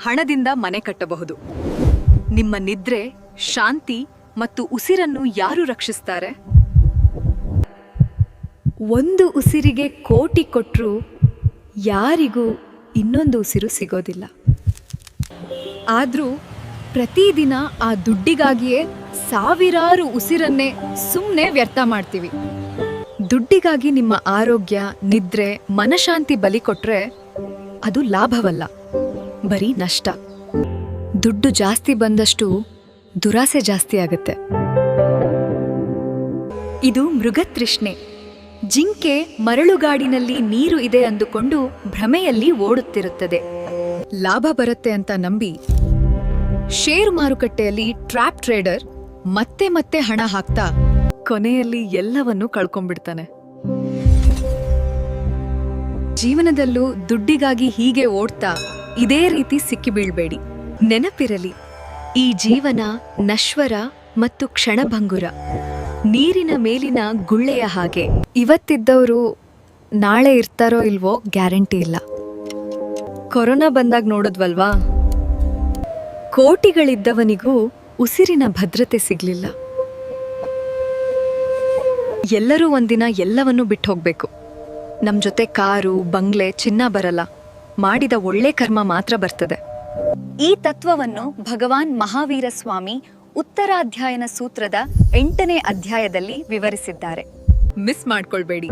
ಹಣದಿಂದ ಮನೆ ಕಟ್ಟಬಹುದು. ನಿಮ್ಮ ನಿದ್ರೆ, ಶಾಂತಿ ಮತ್ತು ಉಸಿರನ್ನು ಯಾರು ರಕ್ಷಿಸ್ತಾರೆ? ಒಂದು ಉಸಿರಿಗೆ ಕೋಟಿ ಕೊಟ್ಟರು ಯಾರಿಗೂ ಇನ್ನೊಂದು ಉಸಿರು ಸಿಗೋದಿಲ್ಲ. ಆದರೂ ಪ್ರತಿದಿನ ಆ ದುಡ್ಡಿಗಾಗಿಯೇ ಸಾವಿರಾರು ಉಸಿರನ್ನೇ ಸುಮ್ಮನೆ ವ್ಯರ್ಥ ಮಾಡ್ತೀವಿ. ದುಡ್ಡಿಗಾಗಿ ನಿಮ್ಮ ಆರೋಗ್ಯ, ನಿದ್ರೆ, ಮನಶಾಂತಿ ಬಲಿ ಕೊಟ್ರೆ ಅದು ಲಾಭವಲ್ಲ. ಬರೀ ನಷ್ಟ. ದುಡ್ಡು ಜಾಸ್ತಿ ಬಂದಷ್ಟು ದುರಾಸೆ ಜಾಸ್ತಿ ಆಗುತ್ತೆ. ಇದು ಮೃಗತೃಷ್ಣೆ ಜಿಂಕೆ ಮರಳುಗಾಡಿನಲ್ಲಿ ನೀರು ಇದೆ ಅಂದುಕೊಂಡು ಭ್ರಮೆಯಲ್ಲಿ ಓಡುತ್ತಿರುತ್ತದೆ. ಲಾಭ ಬರುತ್ತೆ ಅಂತ ನಂಬಿ ಷೇರು ಮಾರುಕಟ್ಟೆಯಲ್ಲಿ ಟ್ರ್ಯಾಪ್ ಟ್ರೇಡರ್ ಮತ್ತೆ ಮತ್ತೆ ಹಣ ಹಾಕ್ತಾ ಕೊನೆಯಲ್ಲಿ ಎಲ್ಲವನ್ನೂ ಕಳ್ಕೊಂಡ್ಬಿಡ್ತಾನೆ. ಜೀವನದಲ್ಲೂ ದುಡ್ಡಿಗಾಗಿ ಹೀಗೆ ಓಡ್ತಾ ಇದೇ ರೀತಿ ಸಿಕ್ಕಿಬೀಳ್ಬೇಡಿ ನೆನಪಿರಲಿ, ಈ ಜೀವನ ನಶ್ವರ ಮತ್ತು ಕ್ಷಣಭಂಗುರ. ನೀರಿನ ಮೇಲಿನ ಗುಳ್ಳೆಯ ಹಾಗೆ. ಇವತ್ತಿದ್ದವರು ನಾಳೆ ಇರ್ತಾರೋ ಇಲ್ವೋ ಗ್ಯಾರಂಟಿ ಇಲ್ಲ. ಕೊರೋನಾ ಬಂದಾಗ ನೋಡಿದ್ವಲ್ವಾ? ಕೋಟಿಗಳಿದ್ದವನಿಗೂ ಉಸಿರಿನ ಭದ್ರತೆ ಸಿಗ್ಲಿಲ್ಲ. ಎಲ್ಲರೂ ಒಂದಿನ ಎಲ್ಲವನ್ನೂ ಬಿಟ್ಟು ಹೋಗ್ಬೇಕು ನಮ್ ಜೊತೆ ಕಾರು, ಬಂಗ್ಲೆ, ಚಿನ್ನ ಬರಲ್ಲ. ಮಾಡಿದ ಒಳ್ಳೆ ಕರ್ಮ ಮಾತ್ರ ಬರ್ತದೆ. ಈ ತತ್ವವನ್ನು ಭಗವಾನ್ ಮಹಾವೀರ ಸ್ವಾಮಿ ಉತ್ತರಾಧ್ಯಾಯನ ಸೂತ್ರದ ಎಂಟನೇ ಅಧ್ಯಾಯದಲ್ಲಿ ವಿವರಿಸಿದ್ದಾರೆ. ಮಿಸ್ ಮಾಡ್ಕೊಳ್ಬೇಡಿ.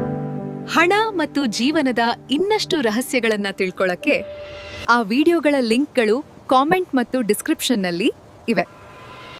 ಹಣ ಮತ್ತು ಜೀವನದ ಇನ್ನಷ್ಟು ರಹಸ್ಯಗಳನ್ನ ತಿಳ್ಕೊಳ್ಳಕ್ಕೆ ಆ ವಿಡಿಯೋಗಳ ಲಿಂಕ್ಗಳು ಕಾಮೆಂಟ್ ಮತ್ತು ಡಿಸ್ಕ್ರಿಪ್ಷನ್ನಲ್ಲಿ ಇವೆ.